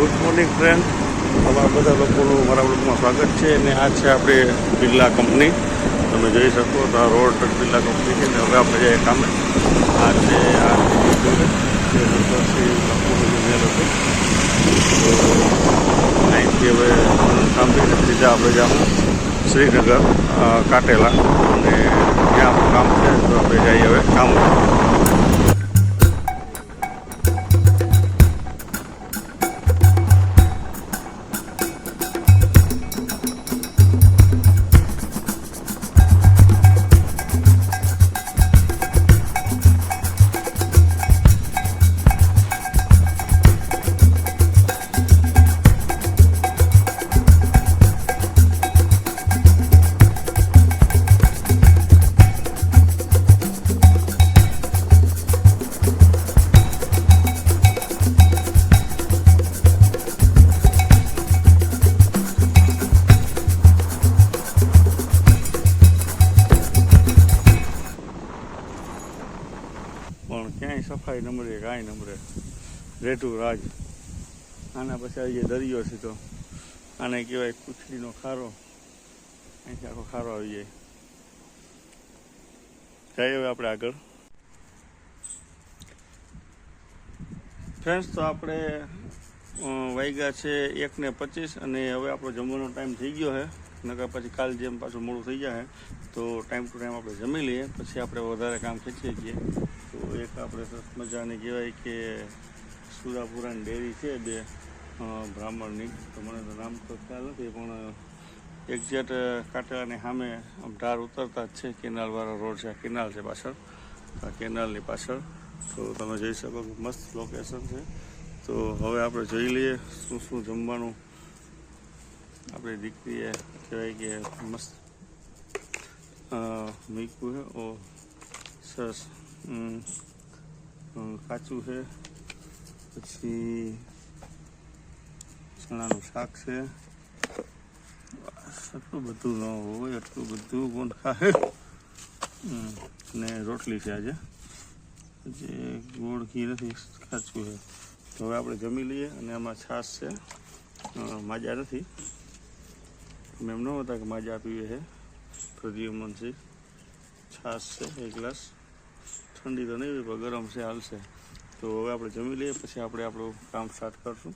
Good morning friend તમારા બધા લોકોનું મારા બ્લોગમાં સ્વાગત છે અને આ છે આપણે બિરલા કંપની. તમે જોઈ શકો તો આ રોડ બિરલા કંપની છે ને હવે આપણે જઈએ કામે. આ છે, આ જે બાપુનું બનેલો અહીંથી હવે સાંભળીને સીધા આપણે જાઉં શ્રીનગર કાટેલા. અને ત્યાં કામ છે તો આપણે જઈએ હવે કામ. ક્યાંય સફાઈ નંબરે કાંઈ નંબરે રેટું રાજ. આના પછી આવી જાય દરિયો સીધો. આને કહેવાય કુચડીનો ખારો. અહીંથી આખો ખારો આવી જાય. જઈએ હવે આપણે આગળ. ફ્રેન્ડ્સ તો આપણે વાગ્યા છે એકને પચીસ અને હવે આપણો જમવાનો ટાઈમ થઈ ગયો છે. નકર પછી કાલ જેમ પાછું મોડું થઈ જાય તો ટાઈમ ટુ ટાઈમ આપણે જમી લઈએ. પછી આપણે વધારે કામ ખેંચીએ છીએ. તો એક આપણે સરસ મજાની કહેવાય કે સુરાપુરાની ડેરી છે બે બ્રાહ્મણની. તો મને તો નામ તો ખ્યાલ નથી, પણ એક્ઝેક્ટ કાંઠાની સામે ઢાર ઉતરતા જ છે. કેનાલવાળો રોડ છે, આ કેનાલ છે પાછળ. આ કેનાલની પાછળ. તો તમે જોઈ શકો કે મસ્ત લોકેશન છે. તો હવે આપણે જોઈ લઈએ શું શું જમવાનું આપણી દીકરીએ કહેવાય કે મસ્ત મીકું છે. ઓ, સરસ. કાચું છે પછી ચણાનું શાક છે એટલું બધું ન હોય એટલું બધું કોણ ખાય ને રોટલી છે આજે જે ગોળ ઘી નથી કાચું છે હવે આપણે જમી લઈએ અને આમાં છાશ છે માજા નથી મેં એમ ન હતા કે માજા પીવે છે પ્રદ્યુમનથી છાશ છે એક ગ્લાસ ઠંડી તો નહીં પણ ગરમ છે, હાલશે. તો હવે આપણે જમી લઈએ, પછી આપણે આપણું કામ સ્ટાર્ટ કરશું.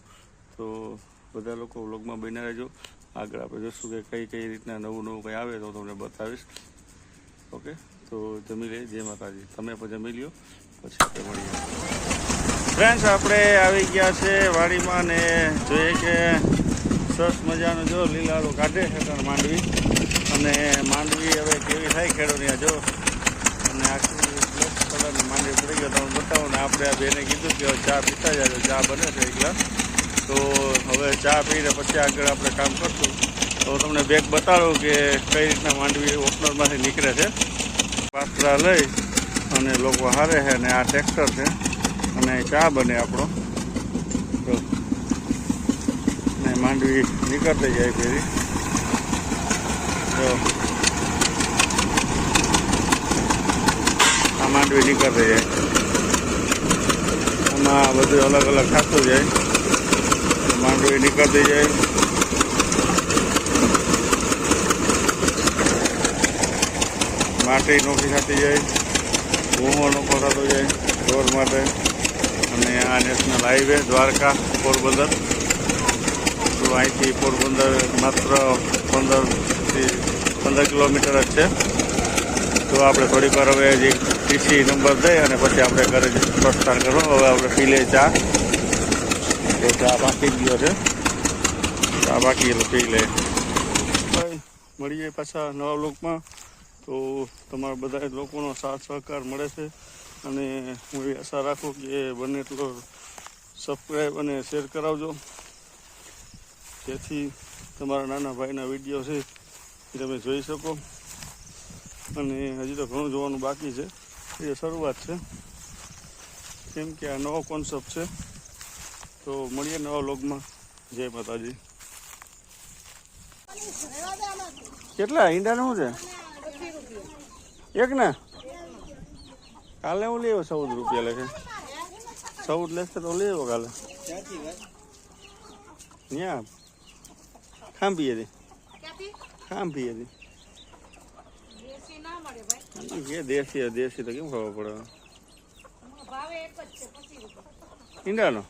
તો બધા લોકો વ્લોગમાં બન્યા રહેજો. આગળ આપણે જોશું કે કઈ કઈ રીતના નવું નવું કંઈ આવે તો તમને બતાવીશ. ઓકે? તો જમી લઈએ. જય માતાજી. તમે પણ જમી લ્યો. પછી આપણે મળીએ. ફ્રેન્ડ્સ આપણે આવી ગયા છે વાડીમાં ને જોઈએ કે સરસ મજાનો જો લીલારો કાઢે છે માંડવી. અને માંડવી હવે કેવી થાય ખેડૂતની જો. અને આખી કલરની માંડવી પડી ગયો તમે બતાવો ને આપણે આ બેને કીધું કે ચા પીતા જાય ચા બને છે એક તો હવે ચા પીને પછી આગળ આપણે કામ કરશું. તો તમને બેગ બતાડું કે કઈ રીતના માંડવી ઓપનરમાંથી નીકળે છે. પાત્રા લઈ અને લોકો હારે છે અને આ ટ્રેક્ટર છે. અને ચા બને આપણો. તો ને માંડવી નીકળતી જાય ફેરી. જો આ માંડવી નીકળતી જાય આમાં બધું અલગ અલગ થતું જાય. માંડવી નીકળતી જાય. માટી નોખી થતી જાય. ભૂમો નોખો થતો જાય ઢોર માટે. અને આ નેશનલ હાઈવે, દ્વારકા, પોરબંદર. તો અહીંથી પોરબંદર માત્ર પંદરથી પંદર કિલોમીટર જ છે. તો આપણે થોડીક વાર હવે હજી ટીસી નંબર દઈ અને પછી આપણે ઘરે પ્રસ્થાન કરો. હવે આપણે પી લઈએ ચા. એ ચા બાકી ગયો છે. ચા બાકી એટલે પી લે મળીએ પાછા નવા લોકમાં તો તમારા બધા લોકોનો સાથ સહકાર મળે છે. અને હું એવી આશા રાખું કે બને એટલો સબસ્ક્રાઈબ અને શેર કરાવજો. જેથી તમારા નાના ભાઈના વીડિયો છે તમે જોઈ શકો. અને હજી તો ઘણું જોવાનું બાકી છે. એ શરૂઆત છે. કેમ કે આ નવો કોન્સેપ્ટ છે. તો મળીએ નવા લોગમાં જય માતાજી. કેટલા? ઈંડાનું શું છે? એક ને કાલે હું લેવો ચૌદ રૂપિયા લેખે. ચૌદ લેશે તો લેવો કાલે. ત્યાં ખાંભી હતી. ખાંભી હતી. દેશી ના મળે ભાઈ. કે દેશી દેશી તો કેમ ખબર પડે? ભાવે એક જ છે પચીસ રૂપિયા. ઈંડાનો?